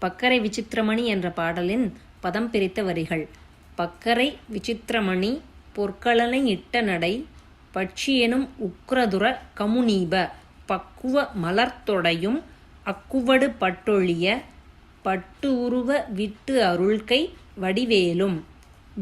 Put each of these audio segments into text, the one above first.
பக்கரை விசித்திரமணி என்ற பாடலின் பதம் பிரித்த வரிகள். பக்கரை விசித்திரமணி பொற்களனை இட்ட நடை பட்சி எனும் உக்ரதுர கமுனீப பக்குவ மலர்த்தொடையும் அக்குவடு பட்டொழிய பட்டு உருவ விட்டு அருள்கை வடிவேலும்.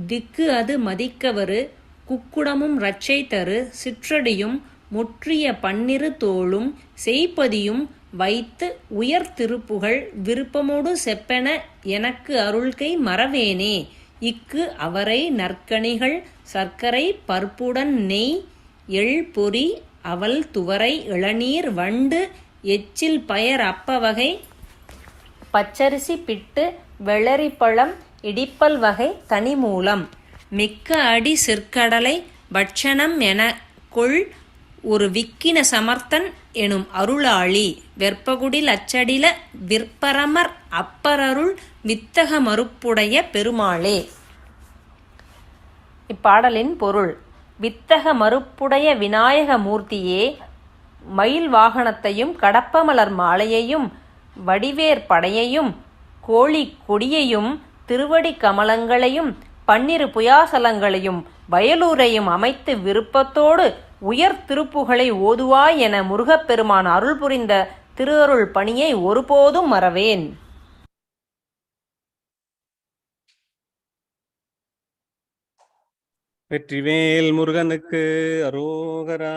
திக்கு அது மதிக்கவரு குக்குடமும் இரட்சை தரு சிற்றடியும் முற்றிய பன்னிரு தோளும் செய்பதியும் வைத்து உயர் திருப்புகழ் விருப்பமோடு செப்பென எனக்கு அருள்கை மறவேனே. இக்கு அவரை நற்கணிகள் சர்க்கரை பற்புடன் நெய் எள் பொறி அவல் துவரை இளநீர் வண்டு எச்சில் பயர் அப்பவகை பச்சரிசி பிட்டு வெள்ளரிப்பழம் இடிப்பல் வகை தனிமூலம். மிக்க அடி சிற்கடலை பட்சணம் என கொள் ஒரு விக்கின சமர்த்தன் எனும் அருளாளி வெற்பகுடில் அச்சடில விற்பரமர் அப்பரருள் வித்தக மறுப்புடைய பெருமாளே. இப்பாடலின் பொருள் வித்தக மறுப்புடைய விநாயக மூர்த்தியே மயில் வாகனத்தையும் கடப்பமலர் மாலையையும் வடிவேர் படையையும் கோழி கொடியையும் திருவடி கமலங்களையும் பன்னிரு புயாசலங்களையும் வயலூரையும் அமைத்து விருப்பத்தோடு உயர் திருப்புகளை ஓதுவாய் என முருகப்பெருமான் அருள் புரிந்த திருவருள் பணியை ஒருபோதும் மறவேன். வெற்றிவேல் முருகனுக்கு அரோகரா.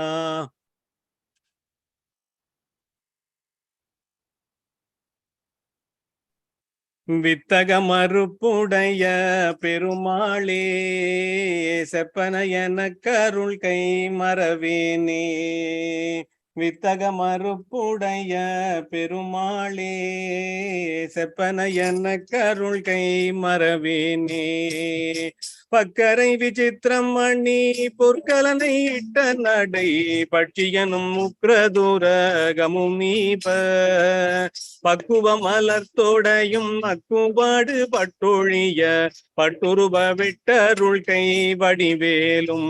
வித்தக மறுப்புடைய பெருமாளே. செப்பன என கருள் கை மறவேனே. வித்தக மறுப்புடைய பெருமாளே செப்பன என கருள் கை மறவேனே. பக்கரை விசித்திரம் மணி பொற்கலனை இட்ட நடை பட்சியனும் உக்ரதூரகமும் நீப. பக்குவ மலர்த்தோடையும் அக்குபாடு பட்டொழிய பட்டுருப விட்டருள் கை வடிவேலும்.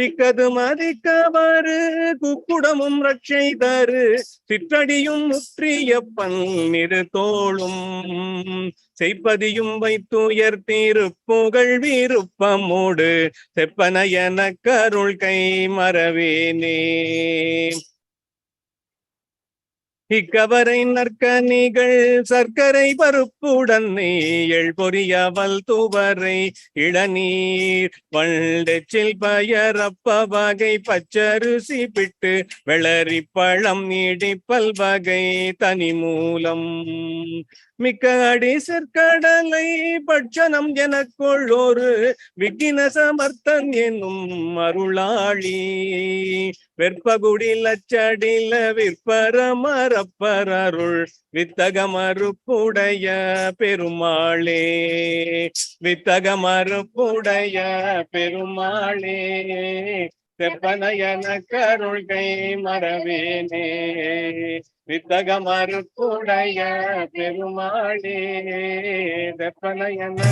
திக்கது மதிக்கவாறு குக்குடமும் ரட்சை தரு சிற்றடியும் முற்றியப்பன் நிறு தோளும். செய்ப்பதியும் வைத்துயர் திருப்புகழ் விருப்பமோடு செப்பன என கருள் கை மறவேனே இக்கவரை நற்கனிகள் சர்க்கரை பருப்புடன் நீள் பொரியவல் துவரை இளநீர் வண்டெச்சில் பயரப்ப வகை பச்சரிசி பிட்டு வெளரி பழம் நீடிப்பல் வகை தனி மூலம் மிக்க அடி சிற்கடலை பட்சணம் எனக்குள்ளொரு விக்கின சமர்த்தன் என்னும் அருளாளி. வெற்பகுடில் அச்சடில விற்பரமரப்பரருள் வித்தக மறுப்புடைய பெருமாளே. வித்தகமறுப்புடைய பெருமாளே செப்பனயன கருள்கை மறவேனே. வித்தக மறுப்புடைய பெருமாளே செப்பனையன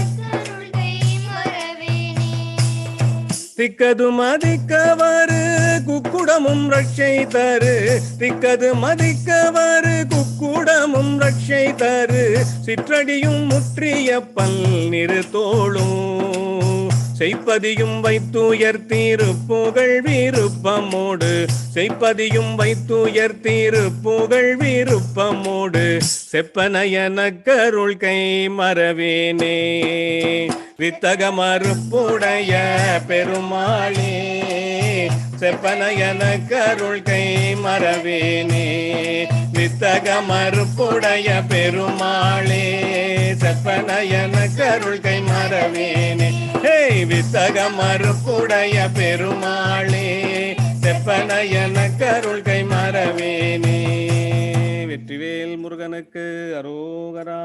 திக்கது மதிக்கவாறு குக்குடமும் ரட்சை தரு. திக்கது மதிக்கவாறு குக்குடமும் ரட்சை தரு. சிற்றடியும் முற்றிய பல்நிறு தோளும். செய்ப்பதியும் வைத்துயர் திருப்புகழ் விருப்பமோடு. செய்ப்பதியும் வைத்துயர் திருப்புகழ் விருப்பமோடு. செப்பனயன கருள் கை மறவேனே. வித்தக மறுப்புடைய பெருமாளே செப்பனையன கருள் கை மறவேனே வித்தக மறுப்புடைய பெருமாளே செப்பனையன கருள் கை மறவேனே ஹே வித்தக மறுப்புடைய பெருமாளே செப்பனையன கருள் கை மறவேனே வெற்றிவேல் முருகனுக்கு அரோகரா